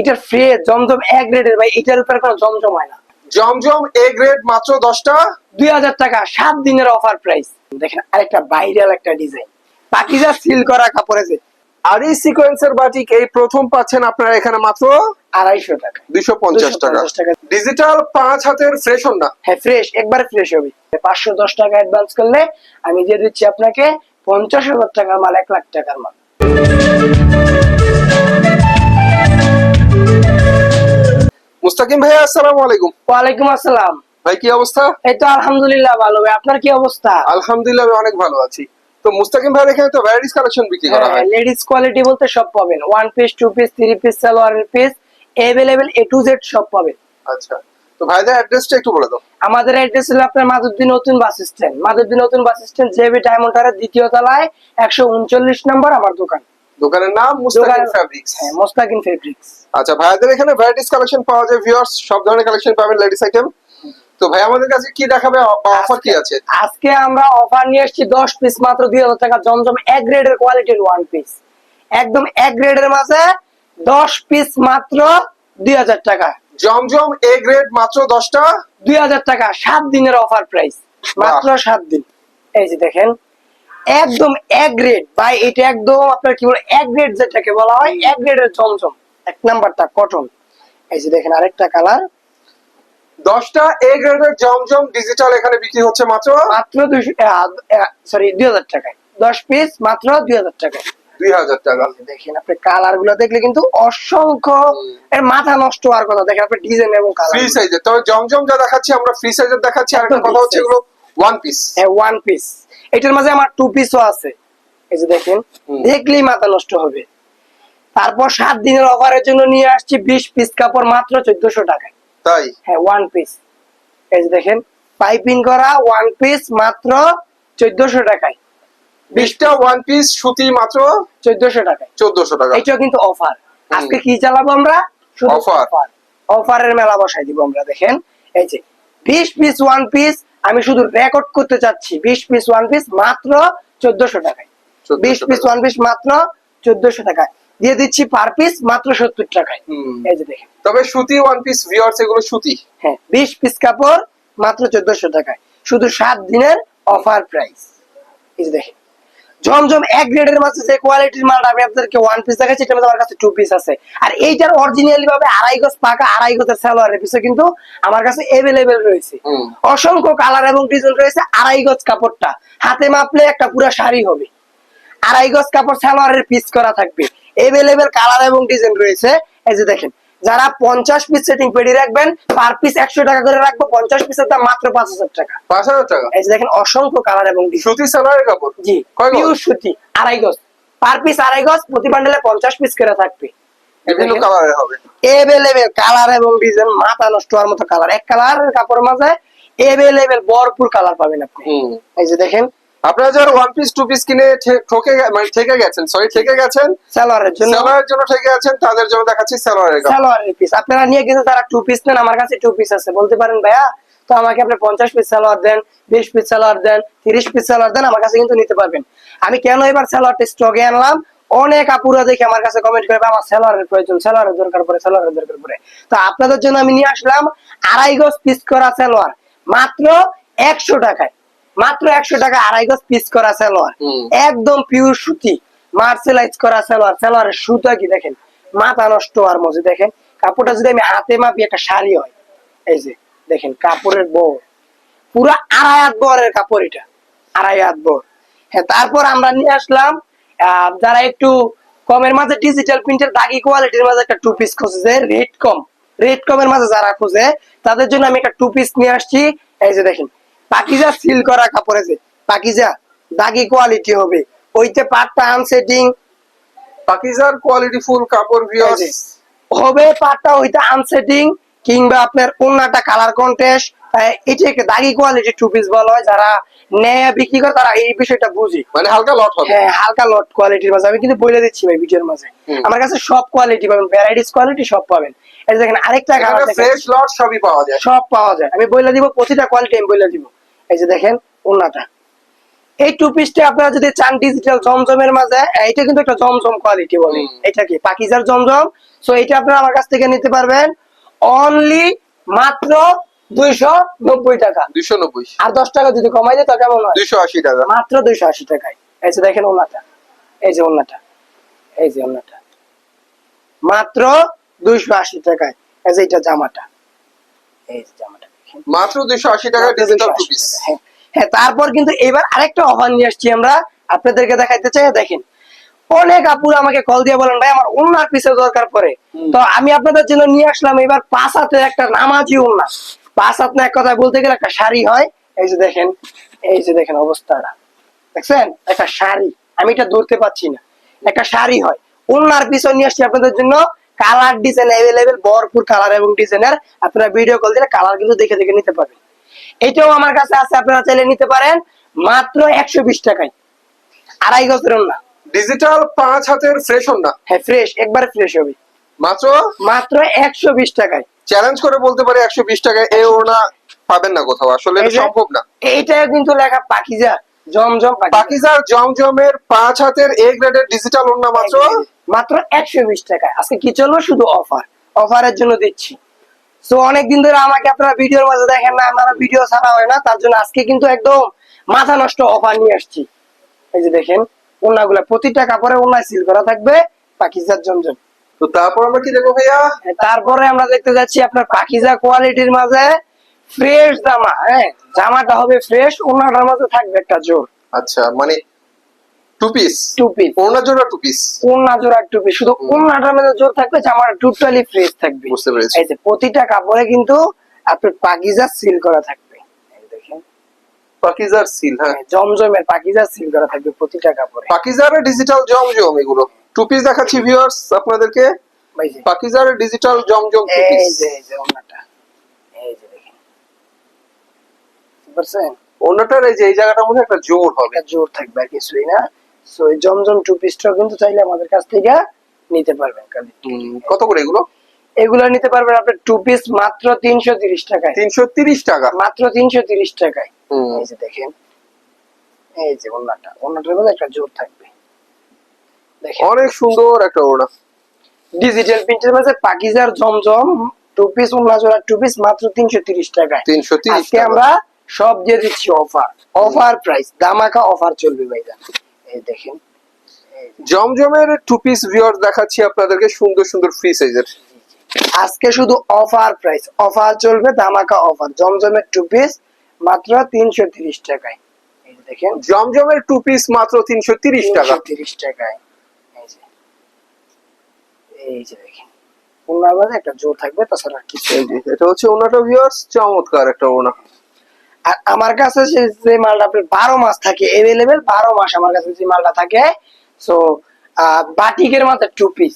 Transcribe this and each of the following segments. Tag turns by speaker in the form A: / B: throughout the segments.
A: এটার ফ্রে জমজম এক গ্রেডের ভাই এটার উপরে কোনো জমজম হয় না।
B: জমজম এ গ্রেড মাত্র দশটা?
A: দুই হাজার টাকা সাত দিনের অফার প্রাইস দেখেন আরেকটা ভাইরাল একটা ডিজাইন পাকিজা সিল করা কাপড়ে যে
B: আর এই সিকোয়েন্সের বাটিক এই প্রথম পাচ্ছেন আপনারা এখানে মাত্র?
A: আড়াইশো টাকা।
B: দুইশো পঞ্চাশ টাকা।
A: 250 টাকা।
B: ডিজিটাল পাঁচ হাতের ফ্রেশ না?
A: হ্যাঁ ফ্রেশ একবারে ফ্রেশ হবে। পাঁচশো দশ টাকা অ্যাডভান্স করলে আমি দিয়ে দিচ্ছি আপনাকে পঞ্চাশ হাজার টাকার মাল এক লাখ টাকার মাল।
B: মুস্তাকিম ভাই আসসালামু আলাইকুম।
A: ওয়ালাইকুম আসসালাম।
B: ভাই কি অবস্থা?
A: এই তো আলহামদুলিল্লাহ ভালো ভাই আপনার কি অবস্থা?
B: আলহামদুলিল্লাহ আমি অনেক ভালো আছি। তো মুস্তাকিম ভাইয়ের এখানে তো ভ্যারাইটিস কালেকশন বিক্রি করা হয়
A: লেডিস কোয়ালিটি বলতে সব পাবেন। One piece two piece three piece সালোয়ারের piece available A to Z সব পাবেন।
B: আচ্ছা। তো ভাইদের অ্যাড্রেসটা একটু বলে দাও।
A: আমাদের অ্যাড্রেস হলো আপনার মাধবদী নতুন বাস স্ট্যান্ড মাধবদী নতুন বাস স্ট্যান্ড জেবি ডায়মন্ড দ্বিতীয় তলায় একশো উনচল্লিশ নম্বর আমার দোকান।
B: দোকানের নাম মুস্তাকিম ফ্যাব্রিক্স
A: হ্যাঁ মোস্তাকিন ফেব্রিক্স
B: আচ্ছা ভাইদের এখানে ভ্যারাইটিস কালেকশন পাওয়া যায় ভিউয়ার্স সব ধরনের কালেকশন পাবেন লেডিস আইটেম তো ভাই আমাদের কাছে কি দেখাবে অফার কি আছে?
A: আজকে আমরা অফার নিয়ে এসেছি দশ পিস মাত্র দুই হাজার টাকা জমজম এক গ্রেডের কোয়ালিটির ওয়ান পিস একদম এক গ্রেডের মাঝে দশ পিস মাত্র দুই হাজার টাকা।
B: জমজম এ গ্রেড মাত্র দশটা?
A: দুই হাজার টাকা সাত দিনের অফার প্রাইস মাত্র সাত দিন। এই যে দেখেন একদম এক গ্রেড ভাই এটা একদম আপনার কি বলে এক গ্রেড যেটাকে বলা হয় এক গ্রেডের জমজম এক নাম্বারটা কটন এই যে দেখেন আরেকটা কালার
B: দশটা এ গ্রেডের জমজম ডিজিটাল এখানে বিক্রি হচ্ছে মাত্র?
A: মাত্র দুইশো সরি দুই হাজার টাকায়। দশ পিস মাত্র দুই হাজার টাকায়।
B: দুই হাজার টাকা।
A: দেখেন আপনি কালারগুলো দেখলে কিন্তু অসংখ্য এর মাথা নষ্ট হওয়ার কথা। দেখেন আপনি ডিজাইন এবং কালার
B: ফ্রি সাইজের তবে জমজম যা দেখাচ্ছি আমরা ফ্রি সাইজের দেখাচ্ছি। আর একটা কথা হচ্ছে এগুলো ওয়ান পিস
A: ওয়ান পিস এটার মাঝে আমার টু পিসও আছে। এই যে দেখেন দেখলেই মাথা নষ্ট হবে। তারপর সাত দিনের অফারের জন্য নিয়ে আসছি বিশ পিস কাপড় মাত্র চোদ্দশো টাকায়।
B: তাই?
A: হ্যাঁ ওয়ান পিস এই যে দেখেন পাইপিং করা ওয়ান পিস মাত্র চোদ্দশো টাকায়।
B: বিশটা ওয়ান পিস সুতি মাত্র
A: চোদ্দশো টাকায়।
B: চোদ্দশো টাকা।
A: এইটাও কিন্তু অফার আজকে কি চালাবো আমরা? অফার অফারের মেলা বসাই দিব আমরা দেখেন। এই যে বিশ পিস ওয়ান পিস আমি শুধু রেকর্ড করতে চাচ্ছি বিশ পিস ওয়ান পিস মাত্র চোদ্দশো টাকায়। বিশ পিস ওয়ান পিস মাত্র চোদ্দশো টাকায়। দিয়ে দিচ্ছি পার পিস মাত্র সত্তর টাকায়।
B: হুম।
A: এই যে দেখেন।
B: তবে সুতি ওয়ান পিস ভিওর্স এগুলো সুতি।
A: হ্যাঁ বিশ পিস কাপড় মাত্র চোদ্দশো টাকায়। শুধু সাত দিনের অফার প্রাইস এই যে দেখেন। জমজম এক গ্রেডের যে কোয়ালিটির মাল আমি আপনাদেরকে ওয়ান পিস দেখাচ্ছি মধ্যে আমার কাছে টু পিস আছে। আর এইটার অরিজিনালি ভাবে আড়াই গজ পাকা আড়াই গজের সালোয়ারের পিসে কিন্তু আমার কাছে এভেলেবেল রয়েছে। অসংখ্য কালার এবং ডিজাইন রয়েছে আড়াই গজ কাপড়টা। হাতে মাপলে একটা পুরো শাড়ি হবে। আড়াই গজ কাপড় সালোয়ারের পিস করা থাকবে। এভেলেবেল কালার এবং ডিজাইন রয়েছে। এই যে দেখেন যারা পঞ্চাশ পিস সেটিং পেডি রাখবেন পার পিস একশো টাকা করে রাখব পঞ্চাশ পিসের দাম মাত্র পাঁচ হাজার টাকা।
B: পাঁচ হাজার টাকা?
A: এই যে দেখেন অসংখ্য কালার এবং
B: সুতি সালোয়ারের কাপড়?
A: জি
B: কয়
A: পিওর সুতি আড়াই গজ। পার পিস আড়াই গজ প্রতি বান্ডেলে পঞ্চাশ পিস করে থাকবে।
B: বিভিন্ন কালারের হবে।
A: এভেলেবেল কালার এবং ডিজাইন মাথা নষ্ট হওয়ার মতো কালার এক কালারের কাপড়ের মাঝে এভেলেবেল ভরপুর কালার পাবেন আপনি। এই যে দেখেন
B: আপনারা যারা ওয়ান পিস টু পিস কিনে ঠকে মানে ঠকে গেছেন সরি ঠকে গেছেন
A: সালোয়ারের জন্য।
B: সালোয়ারের জন্য ঠকে গেছেন তাদের জন্য দেখাচ্ছি সালোয়ারের
A: সালোয়ারের পিস আপনারা নিয়ে কিন্তু তারা টু পিস নেন আমার কাছে টু পিস আছে। বলতে পারেন ভাইয়া তো আমাকে আপনি পঞ্চাশ পিস সালোয়ার দেন বিশ পিস সালোয়ার দেন তিরিশ পিস সালোয়ার দেন আমার কাছে কিন্তু নিতে পারবেন। আমি কেন এবার সালোয়ারটা স্টকে আনলাম? অনেক আপুরা দেখে আমার কাছে কমেন্ট করে আমার সালোয়ারের প্রয়োজন সালোয়ারের দরকার পড়ে সালোয়ারের দরকার পড়ে। তো আপনাদের জন্য আমি নিয়ে আসলাম আড়াই গজ পিস করা সালোয়ার মাত্র একশো টাকায়। মাত্র একশো টাকা আড়াই গজ পিস করা সালোয়ার। একদম পিওর সুতি মার্সেলাইজ করা সালোয়ার। সালোয়ারের সুতা কি দেখেন? মাথা নষ্ট আর মজে। দেখেন কাপড়টা যদি আমি হাতে মাপি একটা শাড়ি হয়। এই যে দেখেন কাপড়ের বর। পুরো আড়াই হাত বরের কাপড় এটা। আড়াই হাত বর। হ্যাঁ তারপর আমরা নিয়ে আসলাম যারা একটু কমের মাঝে ডিজিটাল প্রিন্টের দাগি কোয়ালিটির মাঝে একটা টু পিস খুঁজছে রেড কম রেড কমের মাঝে যারা খুঁজে তাদের জন্য আমি একটা টু পিস নিয়ে আসছি। এই যে দেখেন পাকিজা সিল করা কাপড়ে যে পাকিজা দাগি কোয়ালিটি হবে। ওইতে পাটটা আনসেটিং
B: পাকিজার কোয়ালিটি ফুল কাপড় ভিউয়ার্স
A: হবে পাটটা ওইটা আনসেটিং কিংবা আপনার অন্যটা কালার কন্টেস্ট এটাকে দাগি কোয়ালিটি টু পিস বলা হয় যারা নেয় বিক্রি করে তারা এই বিষয়টা বুঝি।
B: মানে হালকা লট হবে।
A: হ্যাঁ হালকা লট কোয়ালিটির মাঝে। আমি কিন্তু বলে দিচ্ছি ভাই ভিডিওর মাঝে। আমার কাছে সব কোয়ালিটি পাবেন ভ্যারাইটিস কোয়ালিটি সব পাবেন। এই দেখেন আরেকটা
B: ফ্রেশ লট সবই পাওয়া যায়।
A: সব পাওয়া যায়। আমি বলে দিব প্রতিটা কোয়ালিটি আমি বলে দিব। এই যে দেখেন ওনাটা এই টু পিসটা আপনারা যদি চান ডিজিটাল জমজমের মাঝে এটা কিন্তু একটা জমজম কোয়ালিটি বলে। এটা কি? পাকিজার জমজম? সো এটা আপনারা আমার কাছ থেকে নিতে পারবেন। অনলি মাত্র দুইশো নব্বই টাকা।
B: দুইশো নব্বই।
A: আর দশ টাকা যদি কমাই দেয় তো কেমন হয়?
B: দুইশো আশি টাকা।
A: মাত্র দুইশো আশি টাকায়। এই যে দেখেন ওনাটা এই যে ওনাটা এই যে ওনাটা মাত্র দুইশো আশি টাকায়। এই যে এটা জামাটা। এই যে জামাটা।
B: মাত্র আশি টাকা ডিজিটাল টু পিস
A: হ্যাঁ। হ্যাঁ তারপর কিন্তু এবার আরেকটা অফার নিয়ে আসছি আমরা। আপনাদেরকে দেখাইতে চাই দেখেন। অনেক আপুর আমাকে কল দিয়ে বলেন ভাই আমার দরকার পড়ে। তো আমি আপনাদের জন্য নিয়ে আসলাম এবার পাঁচ হাতের একটা নামাজি উন্না পাঁচ হাত না এক কথা বলতে গেলে একটা শাড়ি হয়। এই যে দেখেন এই যে দেখেন অবস্থাটা। দেখছেন? একটা শাড়ি। আমি এটা ধরতে পাচ্ছি না। একটা শাড়ি হয়। উন্নার পিছনে নিয়ে আসছি আপনাদের জন্য। কালার ডিজাইন অ্যাভেলেবেল ভরপুর কালার এবং ডিজাইনের আপনারা ভিডিও কল দিলে কালার কিন্তু দেখে দেখে নিতে পারবেন। এটাও আমার কাছে আছে আপনারা চাইলে নিতে পারেন মাত্র একশো বিশ টাকায়। আড়াই গজের না
B: ডিজিটাল পাঁচ হাতের ফ্রেশ না
A: হ্যাঁ ফ্রেশ একবার ফ্রেশ হবে।
B: মাত্র?
A: মাত্র একশো বিশ টাকায়।
B: চ্যালেঞ্জ করে বলতে পারি একশো বিশ টাকায় এ ওনা পাবেন না কোথাও আসলে সম্ভব না।
A: এইটাও কিন্তু লেখা পাকিজা জমজম পাকিজা।
B: পাকিজার জমজমের পাঁচ হাতের এ গ্রেডের ডিজিটাল ওনা মাত্র?
A: মাত্র একশো বিশ টাকায়। আজকে কি চলবে? শুধু অফার। অফারের জন্য দিচ্ছি। তো অনেকদিন ধরে আমাকে আপনারা ভিডিওর মাঝে দেখেন না আমার ভিডিও ছাড়া হয় না তার জন্য আজকে কিন্তু একদম মাথা নষ্ট অফার নিয়ে আসছি। এই যে দেখেন ওনাগুলা প্রতিটা কাপড়ে ওনায় সিল করা থাকবে পাকিজার জমজম।
B: তো তারপর আমরা কি দেখব ভাইয়া?
A: তারপরে আমরা দেখতে যাচ্ছি আপনার পাকিজা কোয়ালিটির মাঝে ফ্রেশ জামা হ্যাঁ জামাটা হবে ফ্রেশ ওনাটার মাঝে থাকবে একটা জোর
B: আচ্ছা মানে টু পিস
A: টু পিস
B: ওনার জন্য টু পিস
A: ওনা জোড়া টু পিস শুধু মাঝে জোর থাকবে জামাটা টোটালি ফ্রেশ থাকবে।
B: বুঝতে পেরেছি।
A: এই যে প্রতিটা কাপড়ে কিন্তু আপনার সিল করা থাকবে। দেখেন।
B: পাকিজার সিল হ্যাঁ।
A: জমজমের পাকিজা সিল করা থাকবে প্রতিটা কাপড়ে।
B: পাকিজার ডিজিটাল জমজম এগুলো। টু পিস দেখাচ্ছি ভিউয়ার্স আপনাদেরকে। পাকিজার ডিজিটাল জমজম টু
A: এই যে এই যে এই যে দেখেন।
B: ওনাটার এই যে এই জায়গাটার মধ্যে একটা জোর হবে।
A: জোর থাকবে আর কিছুই না। সো এই জমজম টু পিসটাও কিন্তু চাইলে আমাদের কাছ থেকে নিতে পারবেন
B: কত করে এগুলো?
A: এগুলো নিতে পারবেন আপনার টু পিস মাত্র তিনশো তিরিশ টাকায়।
B: তিনশো তিরিশ টাকা?
A: মাত্র তিনশো তিরিশ টাকায়। এই যে দেখেন। এই যে ওনাটা ওনাটার মধ্যে একটা জোর থাকবে।
B: অনেক সুন্দর একটা ওড়না।
A: ডিজিটাল প্রিন্টের মাঝে পাকিজার জমজম টু পিস ওনা জোড়া টু পিস মাত্র তিনশো তিরিশ টাকায়।
B: তিনশো তিরিশ
A: আমরা সব দিয়ে দিচ্ছি অফার অফার প্রাইস দামাকা অফার চলবে ভাইরা এই দেখেন
B: জমজমের টু পিস ভিউয়ার দেখাচ্ছি আপনাদেরকে সুন্দর সুন্দর ফ্রি সাইজের
A: আজকে শুধু অফার প্রাইস অফার চলবে দামাকা অফার জমজমের টু পিস মাত্র তিনশো তিরিশ টাকায়। দেখেন।
B: জমজমের টু পিস মাত্র তিনশো তিরিশ টাকা।
A: তিরিশ টাকায়। এই যে। এই যে দেখেন। ওনার একটা জোর থাকবে তাছাড়া কিছু
B: এটা হচ্ছে ওনাটা ভিউয়ার্স চমৎকার একটা ওনা।
A: আর আমার কাছে যে- মালটা আপনার বারো মাস থাকে এভেলেবেল বারো মাস আমার কাছে যে মালটা থাকে সো বাটিকের মাত্র টু পিস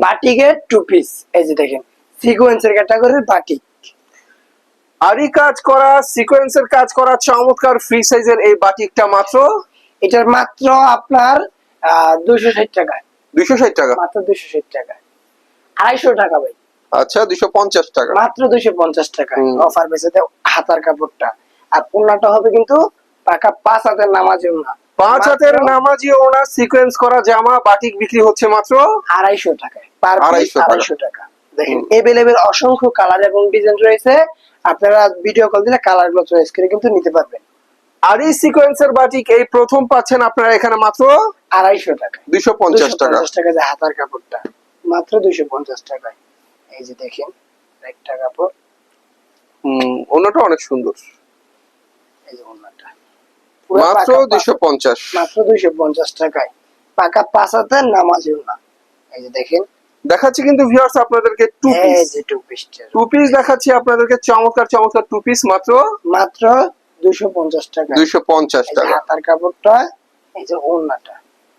A: বাটিকের টু পিস এই যে দেখেন সিকোয়েন্সের ক্যাটাগরির বাটিক।
B: আরি কাজ করা সিকোয়েন্সের কাজ করা চমৎকার ফ্রি সাইজের এই বাটিকটা মাত্র?
A: এটার মাত্র আপনার দুশো ষাট টাকায়
B: দুইশো ষাট টাকা?
A: মাত্র দুশো ষাট টাকায় আড়াইশো টাকা ভাই।
B: আচ্ছা দুইশো পঞ্চাশ টাকা।
A: মাত্র দুশো পঞ্চাশ টাকা। অফার বেঁচে হাতার কাপড়টা। আর পণ্যটা হবে কিন্তু পাকা পাঁচ হাতের নামাজি না
B: পাঁচ হাতের নামাজি ওনার সিকোয়েন্স করা জামা বাটিক বিক্রি হচ্ছে মাত্র
A: আড়াইশো টাকায়। পার পিস
B: 250 টাকা।
A: আড়াইশো টাকা। দেখেন এভেলেবেল অসংখ্য কালার এবং ডিজাইন রয়েছে। আপনারা ভিডিও কল দিলে কালারগুলো চয়েস করে কিন্তু নিতে পারবেন।
B: আর এই সিকোয়েন্সের বাটিক এই প্রথম পাচ্ছেন আপনারা এখানে মাত্র
A: আড়াইশো টাকা।
B: দুইশো পঞ্চাশ টাকা।
A: টাকা যে হাতার কাপড়টা। মাত্র দুইশো পঞ্চাশ টাকায়। এই যে দেখেন একটা কাপড়।
B: হম ওনাটা অনেক সুন্দর।
A: এই যে ওন্নাটা
B: মাত্র দুইশো পঞ্চাশ।
A: মাত্র দুইশো পঞ্চাশ টাকায়। পাকা পাঁচ হাতের নামাজিও না এই যে দেখেন।
B: দেখাচ্ছি কিন্তু ভিউয়ার্স আপনাদেরকে টু পিস
A: টু পিসটা
B: টু। পিস দেখাচ্ছি আপনাদেরকে চমৎকার চমৎকার টু পিস মাত্র?
A: মাত্র দুইশো পঞ্চাশ টাকা
B: দুইশো পঞ্চাশ
A: এই যে
B: টাকা।
A: হাতার কাপড়টা এই যে ওড়নাটা।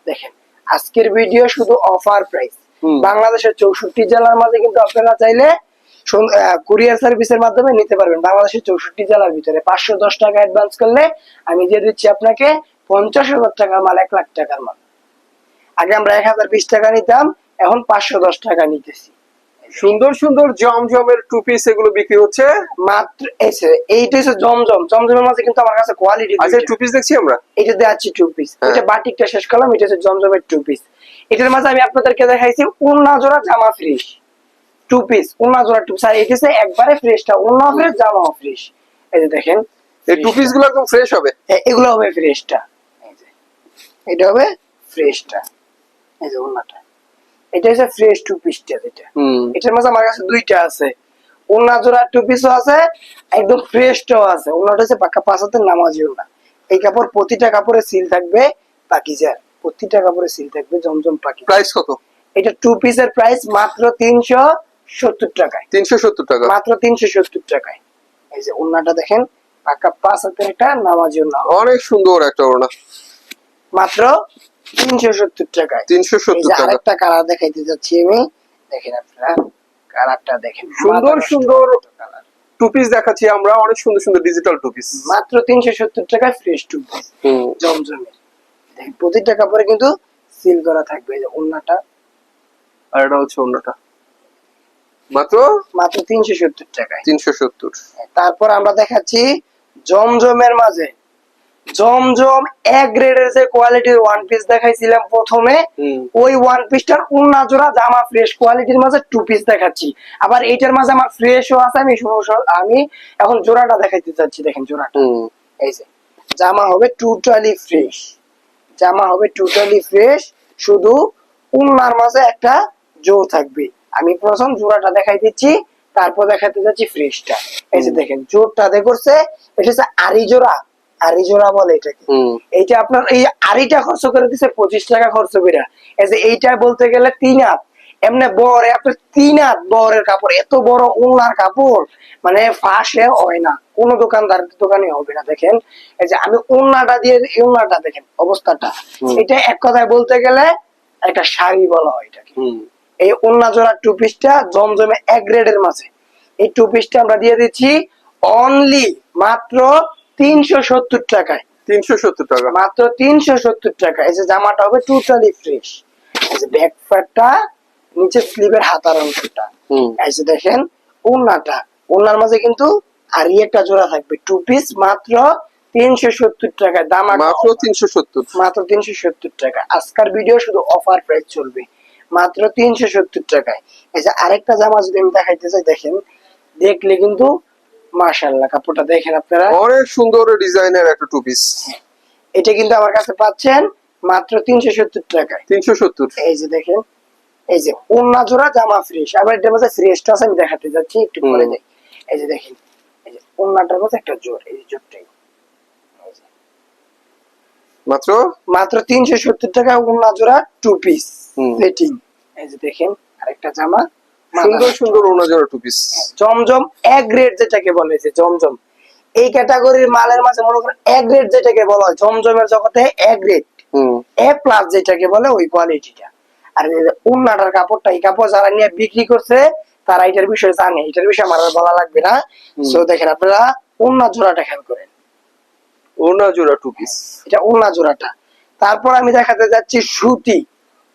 A: দেখেন আজকের ভিডিও শুধু অফার প্রাইস বাংলাদেশের চৌষট্টি জেলার মাঝে কিন্তু আপনারা চাইলে কুরিয়ার সার্ভিসের মাধ্যমে নিতে পারবেন। বাংলাদেশের চৌষট্টি জেলার ভিতরে। পাঁচশো দশ টাকা অ্যাডভান্স করলে আমি দিয়ে দিচ্ছি আপনাকে পঞ্চাশ হাজার টাকার মাল এক লাখ টাকার মাল। আগে আমরা এক হাজার বিশ টাকা নিতাম এখন পাঁচশো দশ টাকা নিতেছি।
B: সুন্দর সুন্দর জমজমের টু পিস এগুলো বিক্রি হচ্ছে?
A: মাত্র এসে এইটা হচ্ছে জমজম। জমজমের মাঝে কিন্তু আমার কাছে কোয়ালিটি
B: আচ্ছা টু পিস দেখছি আমরা।
A: এটা দেখাচ্ছি টু পিস। এটা বাটিকটা শেষ করলাম এটা হচ্ছে জমজমের টু পিস এটার মাঝে আমি আপনাদেরকে দেখাইছি উন্না জোড়া জামা ফ্রেশ টু পিস উন্না জোড়া টু পিস আর এটা হচ্ছে একবারে ফ্রেশটা উন্না ফ্রেশ জামাও ফ্রেশ এই যে দেখেন
B: এই টু। পিসগুলো একদম ফ্রেশ হবে?
A: এ- এগুলো হবে ফ্রেশটা এই যে এটা হবে ফ্রেশটা এই যে উন্নাটা। এটা হচ্ছে ফ্রেশ টু পিসটা যেটা
B: হুম।
A: এটার মাঝে আমার কাছে দুইটা আছে। ওনা জোড়া টু পিসও আছে একদম ফ্রেশটাও আছে। ওনাটা হচ্ছে পাক্কা পাঁচ হাতের নামাজি ওনা এই কাপড় প্রতিটা কাপড়ে সিল থাকবে পাকিজার। প্রতিটা কাপড়ে সিল থাকবে জমজম পাকি
B: প্রাইস কত?
A: এটা টু পিসের প্রাইস মাত্র তিনশো সত্তর টাকায়।
B: তিনশো সত্তর টাকা।
A: মাত্র তিনশো সত্তর টাকায়। এই যে ওনাটা দেখেন পাক্কা পাঁচ হাতের একটা নামাজি
B: অনেক সুন্দর একটা ওড়না।
A: মাত্র তিনশো সত্তর টাকায়।
B: তিনশো সত্তর টাকা।
A: আরেকটা কালার দেখাইতে যাচ্ছি আমি। দেখেন আপনারা কালারটা দেখেন।
B: সুন্দর সুন্দর
A: কালার
B: টু পিস দেখাচ্ছি আমরা অনেক সুন্দর সুন্দর ডিজিটাল টু পিস
A: মাত্র তিনশো সত্তর টাকায় ফ্রেশ টু পিস জমজমের। দেখেন প্রতিটা কাপড়ে কিন্তু সিল করা থাকবে। এই যে ওন্নাটা
B: আর এটা হচ্ছে অন্যটা মাত্র?
A: মাত্র তিনশো সত্তর টাকায়।
B: তিনশো সত্তর।
A: তারপর আমরা দেখাচ্ছি জমজমের মাঝে। জমজম এক গ্রেডের যে কোয়ালিটির ওয়ান পিস দেখাইছিলাম প্রথমে ওই ওয়ান পিসটার উন্না জোড়া জামা ফ্রেশ কোয়ালিটির মাঝে টু পিস দেখাচ্ছি। আবার এইটার মাঝে আমার ফ্রেশও আছে আমি আমি এখন জোড়াটা দেখাইতে চাচ্ছি দেখেন জোড়াটা। এই যে জামা হবে টোটালি ফ্রেশ জামা হবে টোটালি ফ্রেশ শুধু উন্নার মাঝে একটা জোর থাকবে। আমি প্রথম জোড়াটা দেখাই দিচ্ছি তারপর দেখাতে যাচ্ছি ফ্রেশটা এই যে দেখেন জোরটা দেখছে এটা হচ্ছে আরি জোড়া। আরি জোড়া বলে এটাকে। এইটা আপনার এই আড়িটা খরচ করে দিছে পঁচিশ টাকা খরচ করে। এই যে এইটা বলতে গেলে তিন হাত। এমনি বড় আপনার তিন হাত বড়ের কাপড় এত বড় উন্নার কাপড় মানে ফাঁসে হয় না। কোন দোকানদার দোকানে হবে না দেখেন। এই যে আমি উন্নাটা দিয়ে উন্নাটা দেখেন অবস্থাটা। এটা এক কথায় বলতে গেলে একটা শাড়ি বলা হয় এটাকে। এই উন্না জোড়া টু পিসটা জমজমে এক গ্রেডের মাঝে। এই টু পিসটা আমরা দিয়ে দিচ্ছি অনলি মাত্র তিনশো সত্তর টাকায়।
B: তিনশো সত্তর টাকা।
A: মাত্র তিনশো সত্তর টাকা। এই যে জামাটা হবে টোটালি ফ্রেশ এই যে ব্যাক প্যাডটা নিচে স্লিভের হাতার অংশটা। এই যে দেখেন ওন্নাটা ওন্নার মাঝে কিন্তু আর একটা জোড়া থাকবে। টু পিস মাত্র তিনশো সত্তর টাকা দাম
B: মাত্র তিনশো সত্তর।
A: মাত্র তিনশো সত্তর টাকা। আজকের ভিডিও শুধু অফার প্রাইস চলবে। মাত্র তিনশো সত্তর টাকায়। এই যে আরেকটা জামা যদি আমি দেখাইতে চাই দেখেন দেখলে কিন্তু মাশাল্লাহ কাপড়টা দেখেন আপনারা।
B: অনেক সুন্দর ডিজাইনের একটা টু পিস
A: এটা কিন্তু আমার কাছে পাচ্ছেন মাত্র তিনশো সত্তর টাকায়।
B: তিনশো সত্তর।
A: এই যে দেখেন এই যে ওন্না জোড়া জামা ফ্রেশ আবার এটার মধ্যে ফ্রেশটা আছে আমি দেখাতে যাচ্ছি একটু পরে। দেখ। এই যে দেখেন এই যে ওন্নাটার মধ্যে একটা জোর এই যে জোরটাই
B: মাত্র?
A: মাত্র তিনশো সত্তর টাকা ওন্না জোড়া টু পিস। সেটিং এই যে দেখেন আরেকটা জামা।
B: সুন্দর সুন্দর টু পিস
A: জমজম এক গ্রেড যেটাকে বলে যে জমজম। এই ক্যাটাগরির মালের মাঝে মনে করেন এক গ্রেড যেটাকে বলা হয় জমজমের জগতে এক গ্রেড এ প্লাস যেটাকে বলে ওই কোয়ালিটিটা আর উন্নাটার কাপড়টা এই কাপড় যারা নিয়ে বিক্রি করছে তারা এটার বিষয়ে জানে। এটার বিষয়ে আমার বলা লাগবে না। সো দেখেন আপনারা উন্না জোড়াটা খেয়াল করেন।
B: ওনা জোড়া টু পিস
A: এটা উন্না জোড়াটা। তারপর আমি দেখাতে যাচ্ছি সুতি।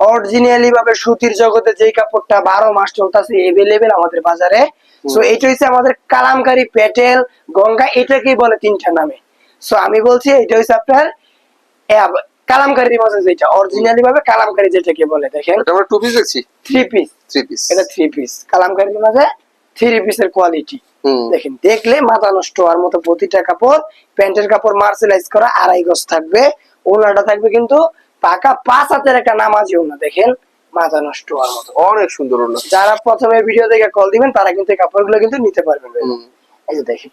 A: অরিজিনালি ভাবে সুতির জগতে যেই কাপড়টা বারো মাস চলতেছে এভেলেবেল আমাদের বাজারে। সো এটা হচ্ছে আমাদের কালামকারী পেটেল গঙ্গা এটাকেই বলে তিনটা নামে। সো আমি বলছি এটা হচ্ছে আপনার মাঝে যেটা। অরিজিনালি ভাবে কালামকারী যেটাকে বলে দেখেন।
B: এটা আমরা টু পিস দেখছি?
A: থ্রি পিস
B: থ্রি পিস
A: এটা থ্রি পিস কালামকারীর মাঝে থ্রি পিসের কোয়ালিটি দেখেন দেখলে মাথা নষ্ট হওয়ার মতো প্রতিটা কাপড় প্যান্টের কাপড় মার্সেলাইজ করা আড়াই গজ থাকবে ওনাটা থাকবে কিন্তু পাকা পাঁচ হাতের একটা নামাজি ওনা দেখেন? মাথা নষ্ট হওয়ার মতো।
B: অনেক সুন্দর
A: যারা প্রথমে ভিডিও দেখে কল দিবেন তারা কিন্তু এই কাপড়গুলো কিন্তু নিতে পারবেন। এই যে দেখেন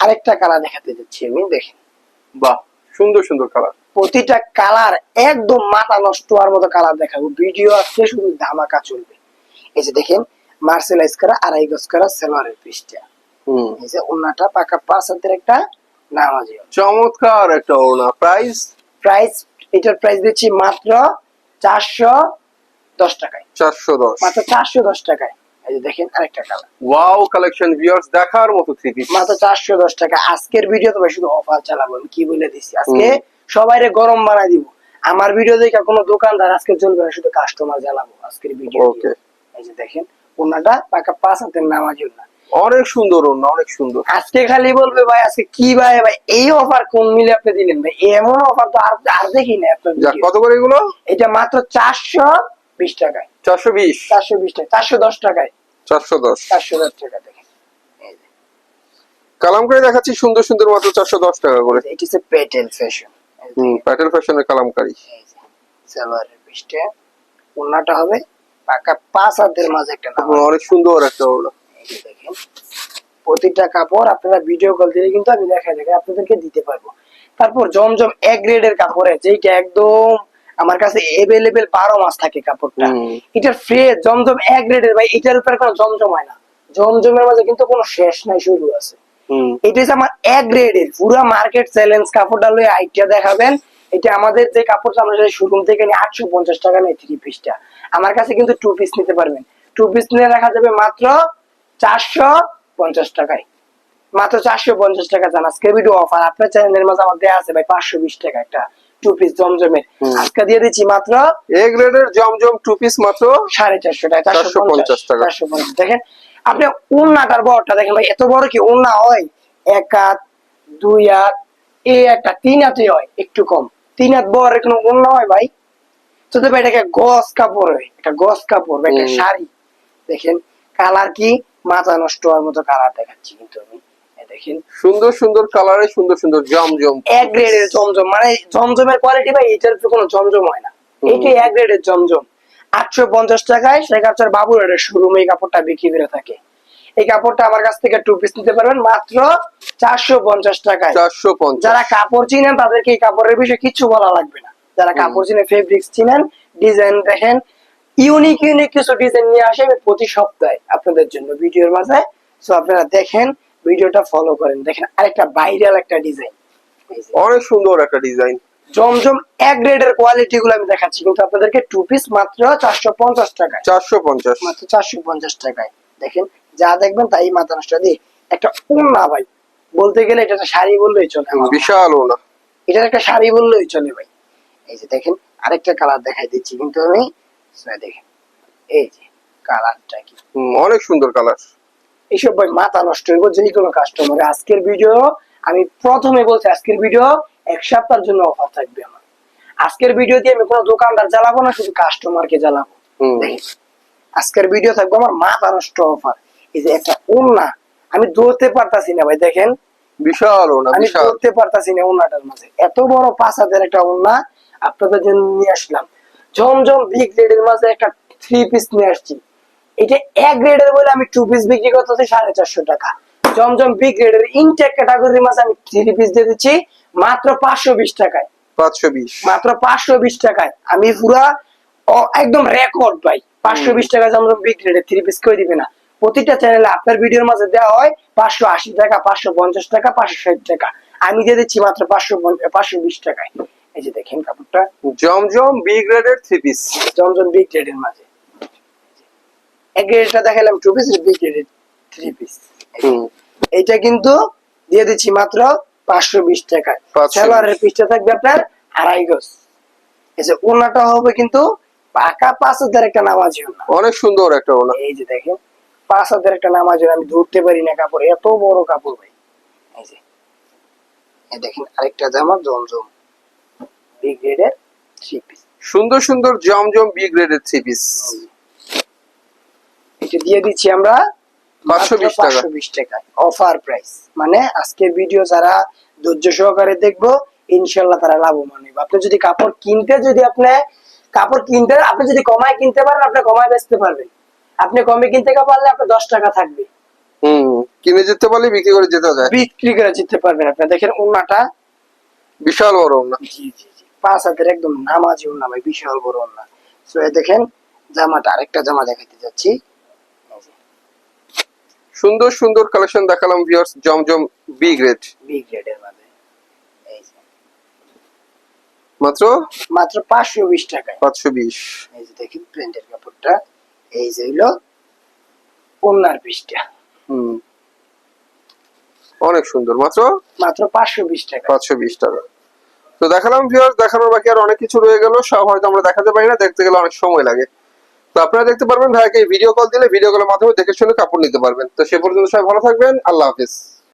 A: আরেকটা কালার দেখাতে যাচ্ছি আমি দেখেন।
B: বাহ সুন্দর সুন্দর কালার
A: প্রতিটা কালার একদম মাথা নষ্ট হওয়ার মতো কালার দেখাবো। ভিডিও আজকে শুধু ধামাকা চলবে। এই যে দেখেন মার্সেলাইজ করা আড়াই গজ করা সেলোয়ারের পিসটা এই যে ওনাটা পাকা পাঁচ হাতের একটা নামাজি
B: চমৎকার একটা ওনা প্রাইস
A: প্রাইস এটার প্রাইস দিচ্ছি মাত্র চারশো দশ টাকায়।
B: চারশো দশ।
A: মাত্র চারশো দশ টাকায়। এই যে দেখেন আরেকটা কালার
B: ওয়াও কালেকশন ভিউয়ার্স দেখার মতো থ্রি পিস
A: মাত্র চারশো দশ টাকা। আজকের ভিডিও তবে শুধু অফার চালাবো আমি কি বলে দিছি? আজকে। সবাইরে গরম বানাই দিব। আমার ভিডিও দেখে কোনো দোকানদার আজকে চলবে না শুধু কাস্টমার জ্বালাবো আজকের ভিডিও
B: ওকে
A: এই যে দেখেন ওনাটা পাকা পাঁচ হাতের নামাজি ওনা
B: অনেক সুন্দর ওনা অনেক সুন্দর।
A: আজকে খালি বলবে ভাই আজকে কি ভাই ভাই এই অফার কোন মিলে আপনি দিলেন ভাই? এমন অফার তো আর আর দেখি না আপনার
B: কত করে এগুলো?
A: এটা মাত্র চারশো বিশ টাকায়।
B: চারশো বিশ?
A: চারশো বিশ টাকা চারশো দশ টাকায়।
B: চারশো দশ।
A: চারশো দশ টাকা দেখেন। যে,
B: কালামকারি দেখাচ্ছি সুন্দর সুন্দর মাত্র চারশো দশ টাকা করে।
A: এটি হচ্ছে পেটেল ফ্যাশন
B: হম প্যাটেল ফ্যাশনের কালামকারি।
A: সালোয়ারের পিসটা ওনাটা হবে পাকা পাঁচ হাতের মাঝে একটা
B: অনেক সুন্দর একটা ওড়না।
A: দেখেন প্রতিটা কাপড় আপনারা ভিডিও কল দিলে কিন্তু আমি দেখা দেখে আপনাদেরকে দিতে পারব। তারপর জমজম এক গ্রেডের কাপড় যেইটা একদম আমার কাছে এভেলেবেল বারো মাস থাকে কাপড়টা। এটার ফ্রেশ জমজম এক গ্রেডের ভাই এটার উপরে কোনো জমজম হয় না। জমজমের মাঝে কিন্তু কোনো শেষ নাই শুরু আছে। এটা হচ্ছে আমার এক গ্রেডের পুরা মার্কেট চ্যালেঞ্জ কাপড়টা লয়ে আইডিয়া দেখাবেন। এটা আমাদের যে কাপড়টা আমরা শোরুম থেকে নিয়ে আটশো পঞ্চাশ টাকা নেই থ্রি পিসটা আমার কাছে কিন্তু টু পিস নিতে পারবেন। টু পিস নিয়ে রাখা যাবে মাত্র চারশো পঞ্চাশ টাকায়। মাত্র চারশো পঞ্চাশ টাকা জান আজকে ভিডিও অফার আপনার চ্যানেলের মাঝে আমার আছে ভাই পাঁচশো বিশ টাকা একটা টু পিস জমজমের আজকে দিয়ে দিচ্ছি মাত্র
B: এ গ্রেডের জমজম টু পিস মাত্র
A: সাড়ে চারশো টাকা চারশো পঞ্চাশ
B: টাকা।
A: চারশো পঞ্চাশ। দেখেন আপনি বড়টা দেখেন ভাই এত বড় কি উন্না হয়? এক হাত দুই হাত এ একটা তিন হাতে হয় একটু কম। তিন হাত বড় কোনো উন্না হয় ভাই? তো ভাই এটাকে গস কাপড় একটা গস কাপড় একটা শাড়ি। দেখেন কালার কি? মাথা নষ্ট হওয়ার মতো কালার দেখাচ্ছি কিন্তু আমি। দেখেন।
B: সুন্দর সুন্দর কালারে সুন্দর সুন্দর জমজম।
A: এক গ্রেডের জমজম। মানে জমজমের কোয়ালিটি ভাই এটার তো কোনো জমজম হয় না। এটাই এক গ্রেডের জমজম। আটশো পঞ্চাশ টাকায় শেখ আফসার বাবুরাটের শোরুমে এই কাপড়টা বিক্রি করে থাকে। এই কাপড়টা আমার কাছ থেকে টু পিস নিতে পারবেন মাত্র চারশো পঞ্চাশ টাকায়।
B: চারশো পঞ্চাশ।
A: যারা কাপড় চিনেন তাদেরকে এই কাপড়ের বিষয়ে কিছু বলা লাগবে না। যারা কাপড় চিনে ফেব্রিক্স চিনেন ডিজাইন দেখেন ইউনিক ইউনিক কিছু ডিজাইন নিয়ে আসে আমি প্রতি সপ্তাহে আপনাদের জন্য ভিডিওর মাঝে। সো আপনারা দেখেন ভিডিওটা ফলো করেন। দেখেন আরেকটা ভাইরাল একটা ডিজাইন
B: অনেক সুন্দর একটা ডিজাইন
A: জমজম এক গ্রেডের কোয়ালিটি গুলো আমি দেখাচ্ছি কিন্তু আপনাদেরকে টু পিস মাত্র চারশো পঞ্চাশ টাকায়।
B: চারশো পঞ্চাশ।
A: মাত্র চারশো পঞ্চাশ টাকায়। দেখেন যা দেখবেন তাই মাথা নষ্ট দিয়ে একটা উন্না ভাই বলতে গেলে এটা শাড়ি বললেই চলে
B: বিশাল ওনা
A: এটার একটা শাড়ি বললেই চলে ভাই। এই যে দেখেন আরেকটা কালার দেখাই দিচ্ছি কিন্তু আমি দেখেন এই যে কালারটা কি?
B: অনেক সুন্দর কালার।
A: এইসব ভাই মাথা নষ্ট হইব যে কোনো কাস্টমার আজকের ভিডিও আমি প্রথমে বলছি আজকের ভিডিও এক সপ্তাহের জন্য অফার থাকবে আমার। আজকের ভিডিও দিয়ে আমি কোনো দোকানদার জ্বালাবো না শুধু কাস্টমারকে জ্বালাবো। আজকের ভিডিও থাকবে আমার মাথা নষ্ট অফার এই যে একটা ওন্না আমি দৌড়তে পারতাছি না ভাই দেখেন।
B: বিশাল ওনা
A: আমি করতে পারতাছি না ওনাটার মাঝে। এত বড় পাঁচ হাজার একটা ওনা আপনাদের জন্য নিয়ে আসলাম। জমজম বিগ গ্রেডের মাঝে একটা থ্রি পিস নিয়ে আসছি। এটা এক গ্রেডের বলে আমি টু পিস বিক্রি করতেছি সাড়ে চারশো টাকা। জমজম বিগ গ্রেডের ইনটেক ক্যাটাগরির মাঝে আমি থ্রি পিস দিয়ে দিচ্ছি মাত্র পাঁচশো বিশ টাকায়।
B: পাঁচশো বিশ।
A: মাত্র পাঁচশো বিশ টাকায়। আমি পুরা একদম রেকর্ড পাই। পাঁচশো বিশ টাকা জমজম বিগ গ্রেডের থ্রি পিস করে দিবে না। প্রতিটা চ্যানেলে আপনার ভিডিওর মাঝে দেওয়া হয় পাঁচশো আশি টাকা পাঁচশো পঞ্চাশ টাকা পাঁচশো ষাট টাকা। আমি দিয়ে দিচ্ছি মাত্র পাঁচশো পাঁচশো বিশ টাকায়। এই যে দেখেন কাপড়টা।
B: জমজম বি গ্রেডের থ্রি পিস
A: জমজম বিগ গ্রেডের মাঝে। এক গ্রেডটা দেখালাম টু পিস বিগ গ্রেডের থ্রি পিস এইটা কিন্তু দিয়ে দিচ্ছি মাত্র পাঁচশো বিশ টাকায়
B: 520
A: সেলোয়ারের পিসটা থাকবে আপনার আড়াই গজ। এই যে ওনাটা হবে কিন্তু পাকা পাঁচ হাজার একটা নামাজি
B: অনেক সুন্দর একটা ওনা।
A: এই যে দেখেন পাঁচ হাজার একটা নামাজি আমি ধরতে পারি না কাপড় এত বড় কাপড় ভাই। এই যে দেখেন আরেকটা জামা জমজম। বিগ গ্রেডের থ্রি পিস
B: সুন্দর সুন্দর জমজম বি গ্রেডের থ্রি পিস
A: এটা দিয়ে দিচ্ছি আমরা পাঁচশো বিশ টাকায় অফার প্রাইস মানে আজকের ভিডিও যারা ধৈর্য সহকারে দেখব ইনশাল্লাহ তারা লাভবান হবে আপনি যদি কাপড় কিনতে যদি আপনি কাপড় কিনতে আপনি যদি কমায় কিনতে পারেন আপনি কমায় বেচতে পারবেন। আপনি কমে কিনতে পারলে আপনার দশ টাকা থাকবে।
B: হুম কিনে যেতে পারলে বিক্রি করে যেতে যায়
A: বিক্রি করে জিততে পারবেন আপনি। দেখেন ওনাটা
B: বিশাল বড় ওনা
A: জি জি। পাঁচ হাতের একদম নামাজি ওনা ভাই বিশাল বড় ওনা সো এই দেখেন জামাটা আরেকটা জামা দেখাইতে যাচ্ছি।
B: সুন্দর সুন্দর কালেকশন দেখালাম ভিউয়ার্স জমজম বি গ্রেড
A: বি গ্রেডের মাঝে এই যে।
B: মাত্র?
A: মাত্র পাঁচশো বিশ টাকায়।
B: পাঁচশো বিশ।
A: এই যে দেখি প্রিন্টের কাপড়টা। এই যে হইল ওনার পিসটা।
B: হুম। অনেক সুন্দর। মাত্র?
A: মাত্র পাঁচশো বিশ টাকা
B: পাঁচশো বিশ টাকা। তো দেখালাম ভিউয়ার্স দেখানোর বাকি আর অনেক কিছু রয়ে গেল, সব হয়তো আমরা দেখাতে পারি না, দেখতে গেলে অনেক সময় লাগে। তো আপনারা দেখতে পারবেন ভাইকে ভিডিও কল দিলে ভিডিও কলের মাধ্যমে দেখে শুনে কাপড় নিতে পারবেন। তো সে পর্যন্ত সবাই ভালো থাকবেন, আল্লাহ হাফিজ।